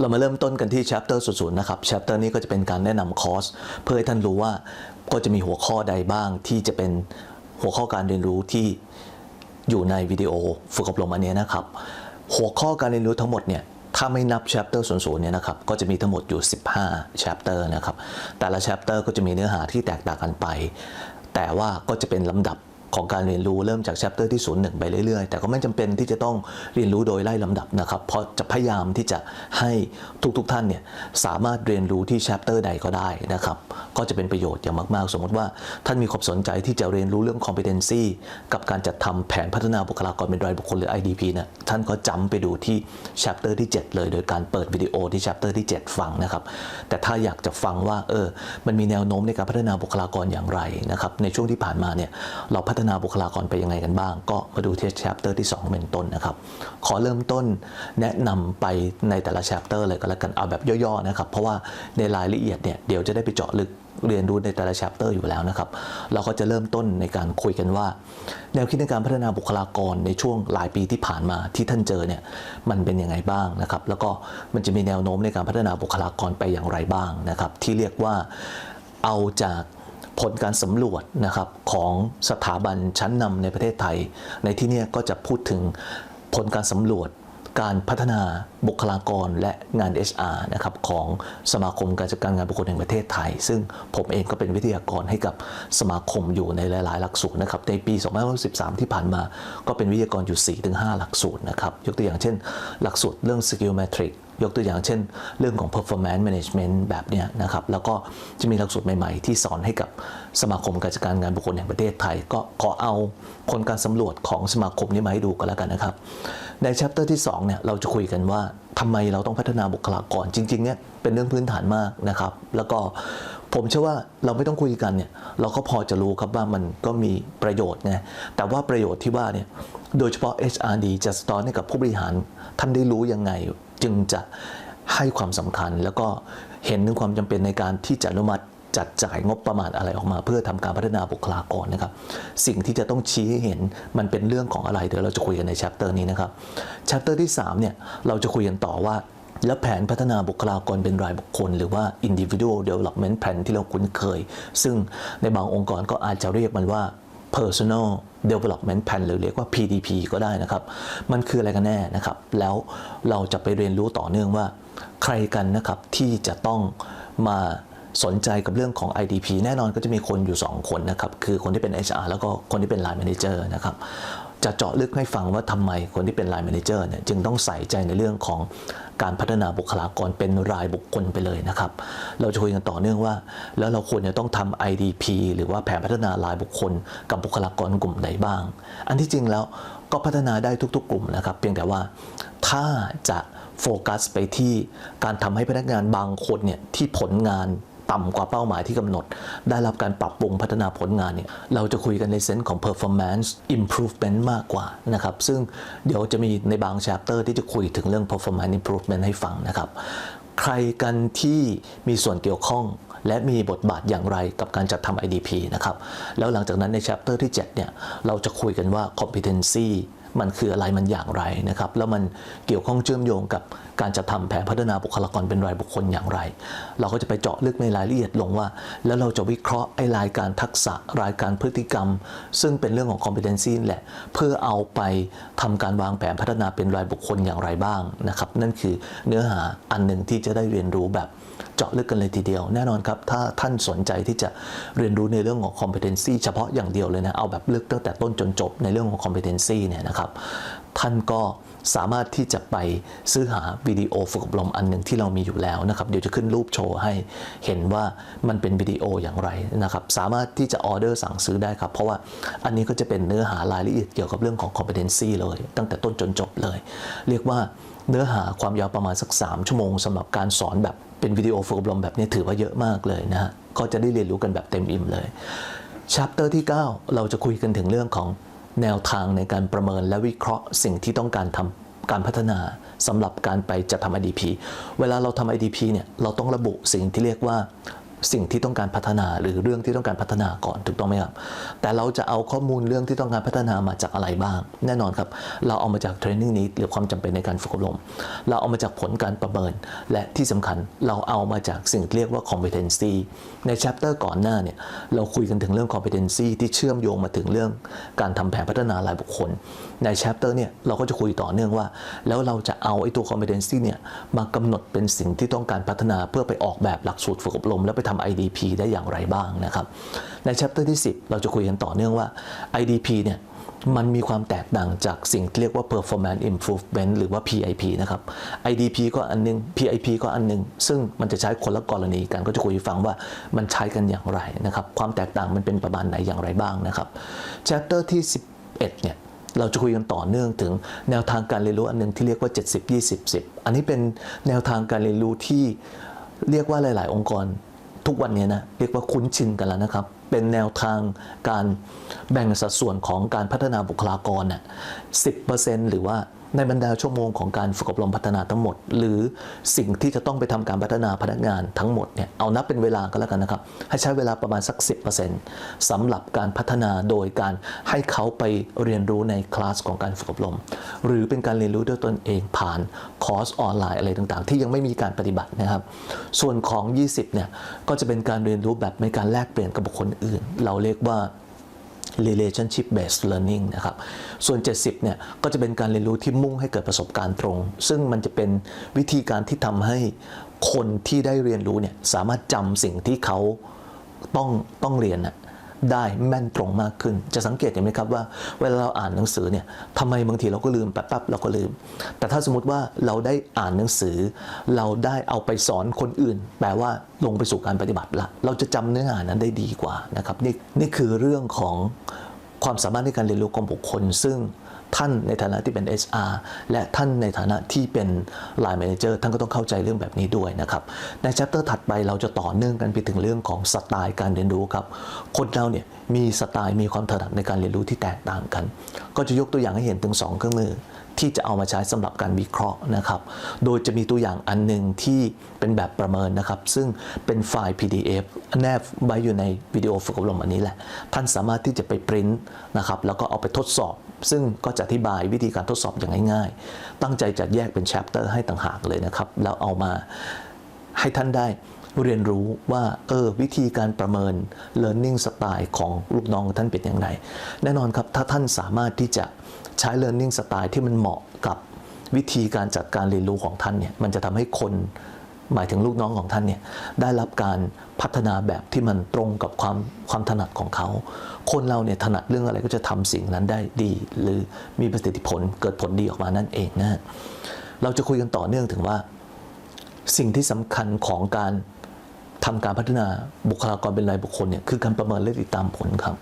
เรามาเริ่มต้นกันที่ chapter 00นะครับ chapter นี้ก็จะเป็นการแนะนำคอร์ส เพื่อให้ท่านรู้ว่าก็จะมีหัวข้อใดบ้างที่จะเป็นหัวข้อการเรียนรู้ที่อยู่ในวิดีโอฝึกอบรมอันนี้นะครับ หัวข้อการเรียนรู้ทั้งหมดเนี่ยถ้าไม่นับ chapter 00เนี่ยนะครับก็จะมีทั้งหมดอยู่ 15 chapter นะครับแต่ละ chapter ก็จะมีเนื้อหาที่แตกต่างกันไป แต่ว่าก็จะเป็นลำดับ ของการเรียนรู้เริ่มจาก chapter ที่ 01 ไปเรื่อยๆ แต่ก็ไม่จำเป็นที่จะต้องเรียนรู้โดยไล่ลำดับนะครับ เพราะจะพยายามที่จะให้ทุกๆท่านเนี่ยสามารถเรียนรู้ที่ chapter ใดก็ได้นะครับ ก็จะเป็นประโยชน์อย่างมากๆ สมมติว่าท่านมีความสนใจที่จะเรียนรู้เรื่อง competency กับการจัดทำแผนพัฒนาบุคลากรเป็นรายบุคคลหรือ IDP นะท่านก็จำไปดูที่ chapter ที่ 7 เลย โดยการเปิดวิดีโอที่ chapter ที่ 7 ฟังนะครับ แต่ถ้าอยากจะฟังว่าเออมันมีแนวโน้มในการพัฒนาบุคลากรอย่างไรนะครับในช่วงที่ผ่านมาเนี่ยเราพัฒฒนาบุคลากรไปยังไงกันบ้าง ก็มาดูที่ chapter ที่ 2 เป็นต้นนะครับ ขอเริ่มต้นแนะนำไปในแต่ละ chapter เลยก็แล้วกันเอาแบบย่อๆนะครับ เพราะว่าในรายละเอียดเนี่ยเดี๋ยวจะได้ไปเจาะลึกเรียนรู้ในแต่ละ chapter อยู่แล้วนะครับ เราก็จะเริ่มต้นในการคุยกันว่า แนวคิดในการพัฒนาบุคลากรในช่วงหลายปีที่ผ่านมาที่ท่านเจอเนี่ยมันเป็นยังไงบ้างนะครับ แล้วก็มันจะมีแนวโน้มในการพัฒนาบุคลากรไปอย่างไรบ้างนะครับ ที่เรียกว่าเอาจาก ผลการสำรวจนะครับของสถาบันชั้นนำในประเทศไทย ในที่นี้ก็จะพูดถึงผลการสำรวจการพัฒนาบุคลากรและงาน HR นะครับของสมาคมการจัดการงานบุคคลแห่งประเทศไทย ซึ่งผมเองก็เป็นวิทยากรให้กับสมาคมอยู่ในหลาย ๆ หลักสูตรนะครับในปี2513 ที่ผ่านมา ก็เป็นวิทยากรอยู่ 4-5 หลักสูตรนะครับยกตัวอย่างเช่น หลักสูตรเรื่อง skill matrix ยกตัวอย่างเช่น เรื่องของ performance management แบบเนี้ยนะครับ แล้วก็จะมีหลักสูตรใหม่ๆ ที่สอนให้กับสมาคมการจัดการงานบุคคลแห่งประเทศไทย ก็ขอเอาผลการสำรวจของสมาคมนี้มาให้ดูกันแล้วกันนะครับ ใน chapter ที่2เนี่ยเราจะคุยกันว่าทำไมเราต้องพัฒนาบุคลากรจริงๆเนี่ยเป็นเรื่องพื้นฐานมากนะครับ แล้วก็ผมเชื่อว่าเราไม่ต้องคุยกันเนี่ยเราก็พอจะรู้ครับว่ามันก็มีประโยชน์ไงแต่ว่าประโยชน์ที่ว่าเนี่ยโดยเฉพาะ HRD จะสตอนให้กับผู้บริหารท่านได้รู้ยังไง จึงจะให้ความสำคัญ แล้วก็เห็นถึงความจำเป็นในการที่จะอนุมัติจัดจ่ายงบประมาณอะไรออกมา เพื่อทำการพัฒนาบุคลากรนะครับ สิ่งที่จะต้องชี้ให้เห็นมันเป็นเรื่องของอะไรเดี๋ยวเราจะคุยกันใน chapter นี้นะครับ chapter ที่3เนี่ยเราจะคุยกันต่อว่าแล้วแผนพัฒนาบุคลากรเป็นรายบุคคล หรือว่า individual development plan ที่เราคุ้นเคย ซึ่งในบางองค์กรก็อาจจะเรียกมันว่า personal development plan หรือเรียกว่า PDP ก็ได้นะครับ มันคืออะไรกันแน่นะครับ แล้วเราจะไปเรียนรู้ต่อเนื่องว่า ใครกันนะครับที่จะต้องมาสนใจกับเรื่องของ IDP แน่นอนก็จะมีคนอยู่ 2 คนนะครับ คือคนที่เป็น HR แล้วก็คนที่เป็น Line Manager นะครับ จะเจาะลึกให้ฟังว่าทำไมคนที่เป็น Line Manager เนี่ยจึงต้องใส่ใจในเรื่องของการพัฒนาบุคลากรเป็นรายบุคคลไปเลยนะครับ เราจะคุยกันต่อเนื่องว่า แล้วเราควรจะต้องทำ IDP หรือว่าแผนพัฒนารายบุคคล กับบุคลากรกลุ่มใดบ้าง อันที่จริงแล้วก็พัฒนาได้ทุก ๆ กลุ่มนะครับ เพียงแต่ว่าถ้าจะโฟกัสไปที่การทำให้พนักงานบางคนเนี่ยที่ผลงาน ต่ำกว่าเป้าหมายที่กำหนด ได้รับการปรับปรุงพัฒนาผลงานเนี่ยเราจะคุยกันในเซนส์ของ performance improvement มากกว่านะครับ ซึ่งเดี๋ยวจะมีในบาง chapter ที่จะคุยถึงเรื่อง performance improvement ให้ฟังนะครับ ใครกันที่มีส่วนเกี่ยวข้องและมีบทบาทอย่างไรกับการจัดทำ IDP นะครับ แล้วหลังจากนั้นใน chapter ที่ 7 เนี่ย เราจะคุยกันว่า competency มันคืออะไรมันอย่างไรนะครับ แล้วมันเกี่ยวข้องเชื่อมโยงกับการจัดทำแผนพัฒนาบุคลากรเป็นรายบุคคลอย่างไร เราก็จะไปเจาะลึกในรายละเอียดลงว่า แล้วเราจะวิเคราะห์ไอ้รายการทักษะรายการพฤติกรรม ซึ่งเป็นเรื่องของ competency แหละ เพื่อเอาไปทำการวางแผนพัฒนาเป็นรายบุคคลอย่างไรบ้างนะครับ นั่นคือเนื้อหาอันหนึ่งที่จะได้เรียนรู้แบบเจาะลึกกันเลยทีเดียว แน่นอนครับ ถ้าท่านสนใจที่จะเรียนรู้ในเรื่องของ competency เฉพาะอย่างเดียวเลยนะเอาแบบลึกตั้งแต่ต้นจนจบในเรื่องของ competency เนี่ยนะครับท่านก็สามารถที่จะไปซื้อหาวิดีโอฝึกอบรมอันหนึ่งที่เรามีอยู่แล้วนะครับ เดี๋ยวจะขึ้นรูปโชว์ให้เห็นว่ามันเป็นวิดีโออย่างไรนะครับ สามารถที่จะออเดอร์สั่งซื้อได้ครับ เพราะว่าอันนี้ก็จะเป็นเนื้อหารายละเอียดเกี่ยวกับเรื่องของ competency เลย ตั้งแต่ต้นจนจบเลย เรียกว่าเนื้อหาความยาวประมาณสัก 3 ชั่วโมงสำหรับการสอนแบบเป็นวิดีโอฝึกอบรมแบบนี้ถือว่าเยอะมากเลยนะฮะก็จะได้เรียนรู้กันแบบเต็มอิ่มเลย chapter ที่ 9 เราจะคุยกันถึงเรื่องของ แนวทางในการประเมินและวิเคราะห์สิ่งที่ต้องการทำการพัฒนาสำหรับการไปจัดทำ IDP เวลาเราทำ IDP เนี่ยเราต้องระบุสิ่งที่เรียกว่า สิ่งที่ต้องการพัฒนาหรือเรื่องที่ต้องการพัฒนาก่อนถูกต้องไหมครับ แต่เราจะเอาข้อมูลเรื่องที่ต้องการพัฒนามาจากอะไรบ้าง แน่นอนครับ เราเอามาจากเทรนนิ่งนี้หรือความจำเป็นในการฝึกอบรม เราเอามาจากผลการประเมิน และที่สำคัญเราเอามาจากสิ่งเรียกว่า competency ใน chapter ก่อนหน้าเนี่ยเราคุยกันถึงเรื่อง competency ที่เชื่อมโยงมาถึงเรื่องการทำแผนพัฒนารายบุคคล ใน chapter เนี่ยเราก็จะคุยต่อเนื่องว่า แล้วเราจะเอาไอ้ตัว competency เนี่ยมากำหนดเป็นสิ่งที่ต้องการพัฒนาเพื่อไปออกแบบหลักสูตรฝึกอบรมแล้วไปทำ IDP ได้อย่างไรบ้างนะครับ ใน chapter ที่ 10 เราจะคุยกันต่อเนื่องว่า IDP เนี่ยมันมีความแตกต่างจากสิ่งที่เรียกว่า performance improvement หรือว่า PIP นะครับ IDP ก็อันหนึง PIP ก็อันหนึง ซึ่งมันจะใช้คนละกรณีกัน ก็จะคุยฟังว่ามันใช้กันอย่างไรนะครับ ความแตกต่างมันเป็นประมาณไหนอย่างไรบ้างนะครับ chapter ที่ 11 เนี่ยเราจะคุยกันต่อเนื่องถึงแนวทางการเรียนรู้อันหนึงที่เรียกว่า 70 20 10 อันนี้เป็นแนวทางการเรียนรู้ที่เรียกว่าหลาย ๆ องค์กร ทุกวันนี้นะเรียกว่าคุ้นชินกันแล้วนะครับ เป็นแนวทางการแบ่งสัดส่วนของการพัฒนาบุคลากรน่ะ10%หรือว่า ในบรรดาชั่วโมงของการฝึกอบรมพัฒนาทั้งหมด หรือสิ่งที่จะต้องไปทำการพัฒนาพนักงานทั้งหมดเนี่ยเอานับเป็นเวลาก็แล้วกันนะครับ ให้ใช้เวลาประมาณสัก 10%สำหรับการพัฒนาโดยการให้เขาไปเรียนรู้ในคลาสของการฝึกอบรม หรือเป็นการเรียนรู้ด้วยตนเองผ่านคอร์สออนไลน์อะไรต่างๆ ที่ยังไม่มีการปฏิบัตินะครับ ส่วนของ 20เนี่ยก็จะเป็นการเรียนรู้แบบในการแลกเปลี่ยนกับบุคคลอื่น เราเรียกว่า relationship based learning นะครับ ส่วน 70 เนี่ย ก็จะเป็นการเรียนรู้ที่มุ่งให้เกิดประสบการณ์ตรง ซึ่งมันจะเป็นวิธีการที่ทำให้คนที่ได้เรียนรู้เนี่ย สามารถจำสิ่งที่เขาต้องต้องเรียนนะ ได้แม่นตรงมากขึ้น จะสังเกตเห็นไหมครับว่าเวลาเราอ่านหนังสือเนี่ยทำไมบางทีเราก็ลืมแป๊บๆเราก็ลืม แต่ถ้าสมมติว่าเราได้อ่านหนังสือ เราได้เอาไปสอนคนอื่น แปลว่าลงไปสู่การปฏิบัติละเราจะจำเนื้อหานั้นได้ดีกว่านะครับนี่นี่คือเรื่องของความสามารถในการเรียนรู้ของบุคคล ซึ่ง ท่านในฐานะที่เป็น HR และท่านในฐานะที่เป็น Line Manager ท่านก็ต้องเข้าใจเรื่องแบบนี้ด้วยนะครับ ใน chapter ถัดไปเราจะต่อเนื่องกันไปถึงเรื่องของสไตล์การเรียนรู้ครับ คนเราเนี่ยมีสไตล์มีความถนัดในการเรียนรู้ที่แตกต่างกัน ก็จะยกตัวอย่างให้เห็นถึง 2 เครื่องมือ ที่จะเอามาใช้สำหรับการวิเคราะห์นะครับ โดยจะมีตัวอย่างอันหนึ่งที่เป็นแบบประเมินนะครับ ซึ่งเป็นไฟล์ PDF แนบไว้อยู่ในวิดีโอฝึกอบรมอันนี้แหละ ท่านสามารถที่จะไปปริ้นนะครับ แล้วก็เอาไปทดสอบ ซึ่งก็จะอธิบายวิธีการทดสอบอย่างง่ายๆ ตั้งใจจะแยกเป็นแชปเตอร์ให้ต่างหากเลยนะครับ แล้วเอามาให้ท่านได้เรียนรู้ว่าเออวิธีการประเมิน learning style ของลูกน้องท่านเป็นอย่างไร แน่นอนครับ ถ้าท่านสามารถที่จะ ใช้ learning style ที่มันเหมาะกับวิธีการจัดการเรียนรู้ของท่านเนี่ยมันจะทำให้คนหมายถึงลูกน้องของท่านเนี่ยได้รับการพัฒนาแบบที่มันตรงกับความความถนัดของเขา คนเราเนี่ยถนัดเรื่องอะไรก็จะทำสิ่งนั้นได้ดี หรือมีประสิทธิผลเกิดผลดีออกมานั่นเองนะเราจะคุยกันต่อเนื่องถึงว่า สิ่งที่สำคัญของการทำการพัฒนาบุคลากรเป็นรายบุคคลเนี่ยคือการประเมินและติดตามผลครับ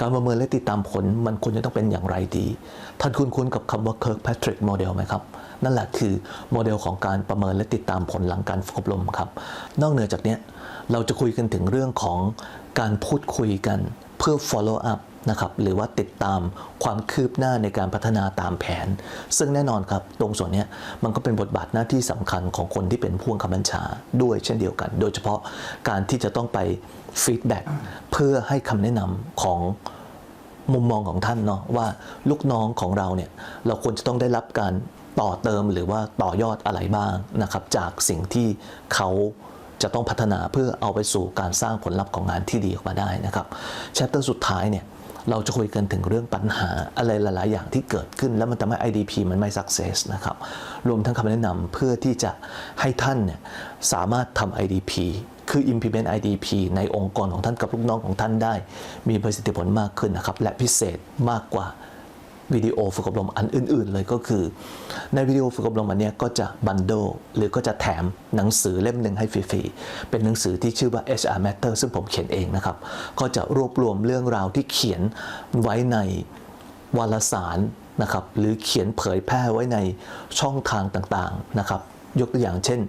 การประเมินและติดตามผลมันควรจะต้องเป็นอย่างไรดี ท่านคุ้นกับคำว่า Kirkpatrick Model ไหมครับ นั่นแหละคือโมเดลของการประเมินและติดตามผลหลังการฝึกอบรมครับ นอกเหนือจากนี้เราจะคุยกันถึงเรื่องของการพูดคุยกันเพื่อ follow up นะครับหรือว่าติดตามความคืบหน้าในการพัฒนาตามแผน ซึ่งแน่นอนครับตรงส่วนนี้มันก็เป็นบทบาทหน้าที่สำคัญของคนที่เป็นผู้บังคับบัญชาด้วยเช่นเดียวกัน โดยเฉพาะการที่จะต้องไปฟีดแบ็กเพื่อให้คำแนะนำของมุมมองของท่านเนาะว่าลูกน้องของเราเนี่ยเราควรจะต้องได้รับการต่อเติมหรือว่าต่อยอดอะไรบ้างนะครับจากสิ่งที่เขาจะต้องพัฒนาเพื่อเอาไปสู่การสร้างผลลัพธ์ของงานที่ดีออกมาได้นะครับแชปเตอร์สุดท้ายเนี่ย เราจะคุยกันถึงเรื่องปัญหาอะไรหลาย ๆ อย่างที่เกิดขึ้น แล้วมันทำให้ IDP มันไม่ success นะครับ รวมทั้งคำแนะนำเพื่อที่จะให้ท่านเนี่ยสามารถทำ IDP คือ implement IDP ในองค์กรของท่านกับลูกน้องของท่านได้ มีประสิทธิผลมากขึ้นนะครับ และพิเศษมากกว่า วิดีโอฝึกอบรมอันอื่น ๆ เลยก็คือ ในวิดีโอฝึกอบรมอันนี้ก็จะบันโดหรือก็จะแถมหนังสือเล่มหนึ่งให้ฟรีๆ เป็นหนังสือที่ชื่อว่า HR Matter ซึ่งผมเขียนเองนะครับ ก็จะรวบรวมเรื่องราวที่เขียนไว้ในวารสารนะครับ หรือเขียนเผยแพร่ไว้ในช่องทางต่างๆนะครับ ยกตัวอย่างเช่น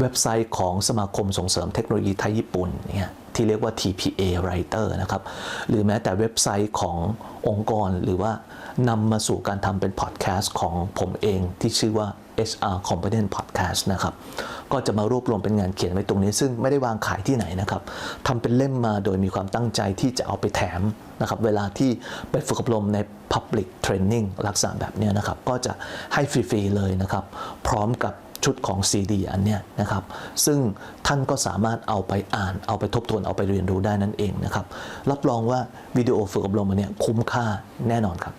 เว็บไซต์ของสมาคมส่งเสริมเทคโนโลยีไทยญี่ปุ่นเนี่ย ที่เรียกว่า TPA Writer นะครับ หรือแม้แต่เว็บไซต์ขององค์กรหรือว่านำมาสู่การทำเป็นพอดแคสต์ของผมเองที่ชื่อว่า HR Competent Podcast นะครับ ก็จะมารวบรวมเป็นงานเขียนไว้ตรงนี้ ซึ่งไม่ได้วางขายที่ไหนนะครับทำเป็นเล่มมาโดยมีความตั้งใจที่จะเอาไปแถมนะครับ เวลาที่ไปฝึกอบรมใน Public Training ลักษณะแบบนี้นะครับ ก็จะให้ฟรี ๆ เลยนะครับ พร้อมกับ ชุดของ CD อันเนี้ยนะครับ ซึ่งท่านก็สามารถเอาไปอ่าน เอาไปทบทวน เอาไปเรียนรู้ได้นั่นเองนะครับ รับรองว่าวิดีโอฝึกอบรมอันเนี้ยคุ้มค่าแน่นอนครับ